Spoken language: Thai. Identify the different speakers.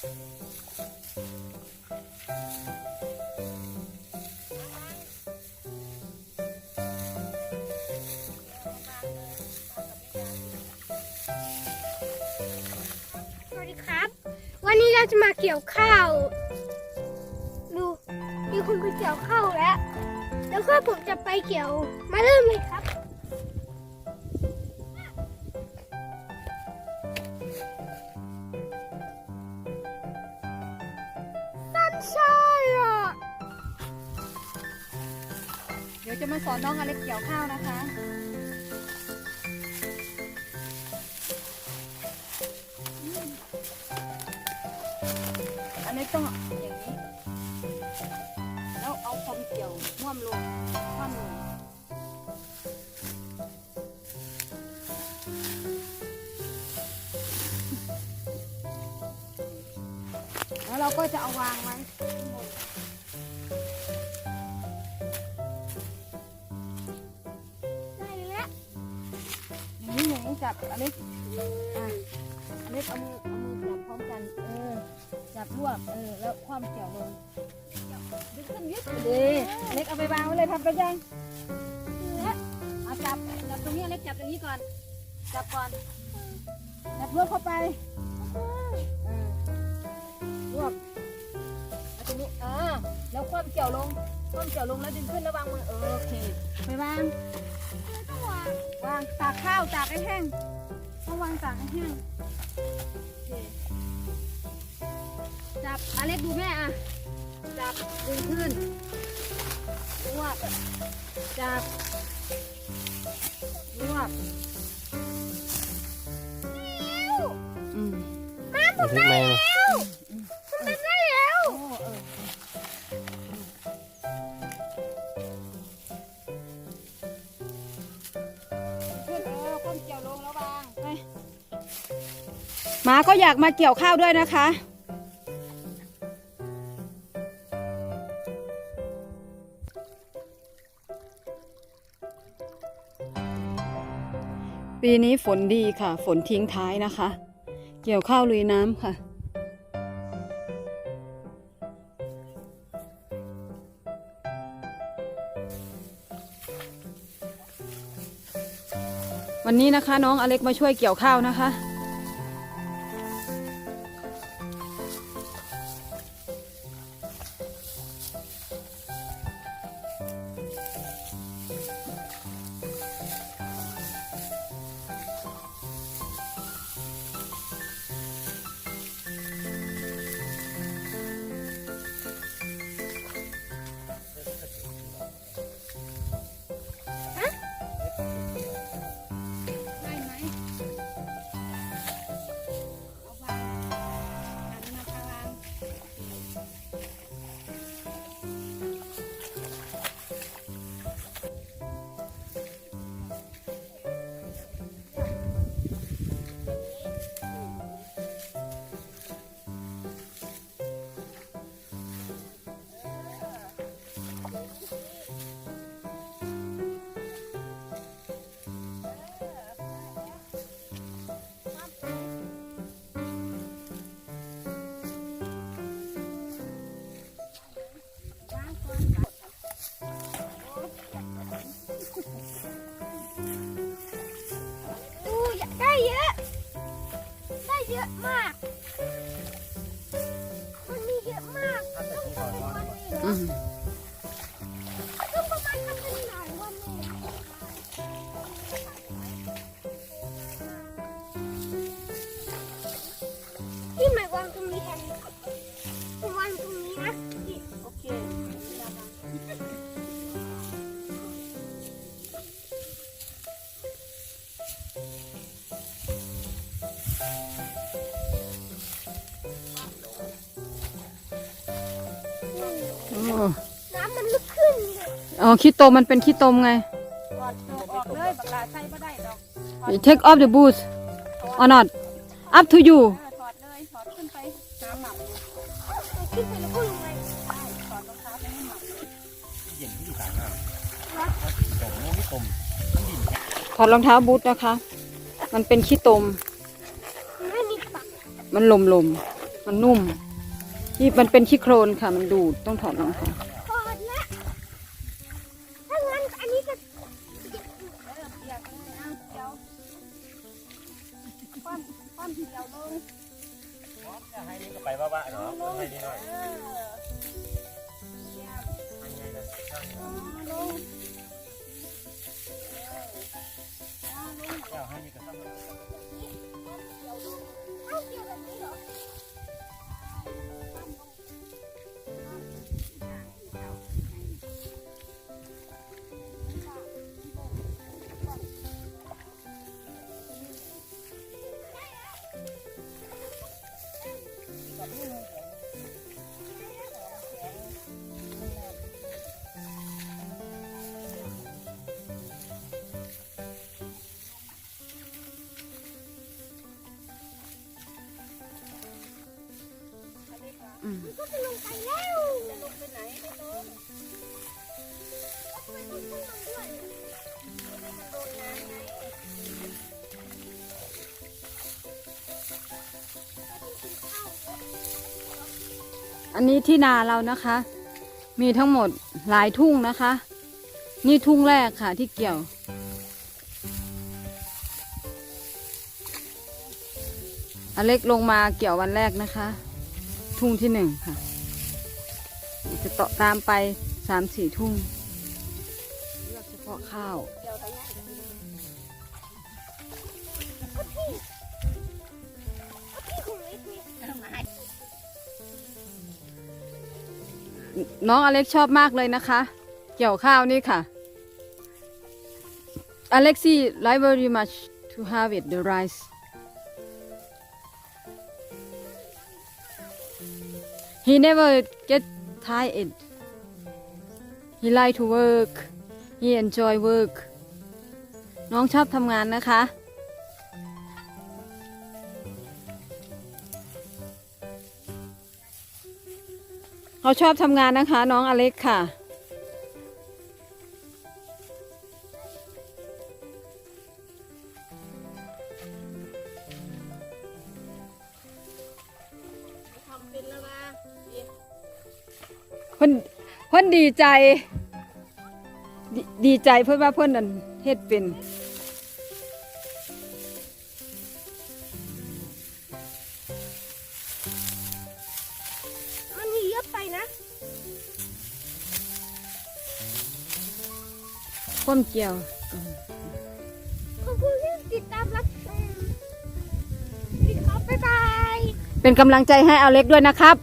Speaker 1: สวัสดีครับ วันนี้เราจะมาเกี่ยวข้าว ดูมีคนไปเกี่ยวข้าวแล้ว แล้วก็ผมจะไปเกี่ยวมาเริ่มเลยครับ ใช่อะ
Speaker 2: เดี๋ยวจะมาสอนน้องอเล็กเกี่ยวข้าวนะคะ อันนี้ต้องอย่างนี้ แล้วเอาคมเกี่ยวม่วมลงคว่ำลง เราก็จะเอาวางไว้ข้างบน
Speaker 1: ได้แล้ว
Speaker 2: อย่างนี้อย่างนี้จับอเล็กอะอเล็กเอามือเอามือจับพร้อมกัน เออ จับรวบเออ แล้วคว่ำเกี่ยวลงดึงขึ้นยึดดีอเล็กเอาไปวางไว้เลยทำไปยัง
Speaker 1: แล้ว
Speaker 2: เอาจับจับตรงนี้อเล็กจับตรงนี้ก่อน จับก่อนจับรวบเข้าไป แล้วคว่ำเกี่ยวลงคว่ำเกี่ยวลงแล้วดึงขึ้นแล้ววางมือเออโอเคไปวาง
Speaker 1: ไม่ต้องวาง
Speaker 2: วางตากข้าวตากให้แห้งต้องวางตากให้แห้งโอเคจับอเล็กดูแม่อะจับดึงขึ้นรวบจับรวบอืม
Speaker 1: มาผมได้แล้ว มา
Speaker 2: ก็อยากมาเกี่ยวข้าวด้วยนะคะปีนี้ฝนดีค่ะ ฝนทิ้งท้ายนะคะ เกี่ยวข้าวลุยน้ำค่ะ วันนี้นะคะน้องอเล็กมาช่วยเกี่ยวข้าวนะคะ ดูอ
Speaker 1: ยากได้เยอะ ได้เยอะมาก มันมีเยอะมากต้องทำเป็นวันเลยเหรอ
Speaker 2: อื
Speaker 1: นั่นเลยน้ำมันลึกขึ้นเลย
Speaker 2: อ๋อขี้ตมมันเป็นขี้ตมไง
Speaker 1: ถอดตัวออกเลยบักลาใส่ไม่ได้ดอก
Speaker 2: take off the boots or not up to you
Speaker 1: ถอดเลยถอดขึ้นไปน้ำหมักขึ้นไปแล้วก็ลงไปได้ถอดรองเท้าไปให้หมัก
Speaker 3: เย็นที่ต่างหากตมไม่ตมมันดินแค่
Speaker 2: ถอดรองเท้าบูทนะคะ มันเป็นขี้ตม
Speaker 1: ไม่มีปัก
Speaker 2: มันลมลม
Speaker 1: ม
Speaker 2: มันนุ่ม ที่มันเป็นขี้โครนค่ะ มันดูดต้องถอดรองเท้า
Speaker 1: ถอดละถ้างั้นอันนี้จะ
Speaker 3: ให้นี่ก็ไปบ้าๆเนาะให้นี่หน่อย จะ
Speaker 1: ลงไปแล้วจะลงไปไหนไม่ลงแล้วทำไมต้องขึ้นมาด้วย
Speaker 2: อันนี้ที่นาเรานะคะ มีทั้งหมดหลายทุ่งนะคะ นี่ทุ่งแรกค่ะที่เกี่ยวอเล็กลงมาเกี่ยววันแรกนะคะ ทุ่งที่หนึ่งค่ะ จะต่อตามไปสามสี่ทุ่งเลือกเฉพาะข้าว
Speaker 1: พี่ของเล็กนี่
Speaker 2: น้องอเล็กชอบมากเลยนะคะ เกี่ยวข้าวนี่ค่ะ Alexi like very much to have it the rice he never get tired he like to work he enjoy work น้องชอบทำงานนะคะ เขาชอบทำงานนะคะ น้องอเล็กค่ะ พิ่นเพิ่นดีใจดดีใจเพิ่นว่าเพิ่นนั่นเฮ็ดเป็น
Speaker 1: มันมีเยอะไปนะ
Speaker 2: คนเกี่ยว
Speaker 1: ขอบคุณที่ติดตามรับชมสวัสดีครับบ๊ายบาย
Speaker 2: เป็นกำลังใจให้อเล็กด้วยนะครับ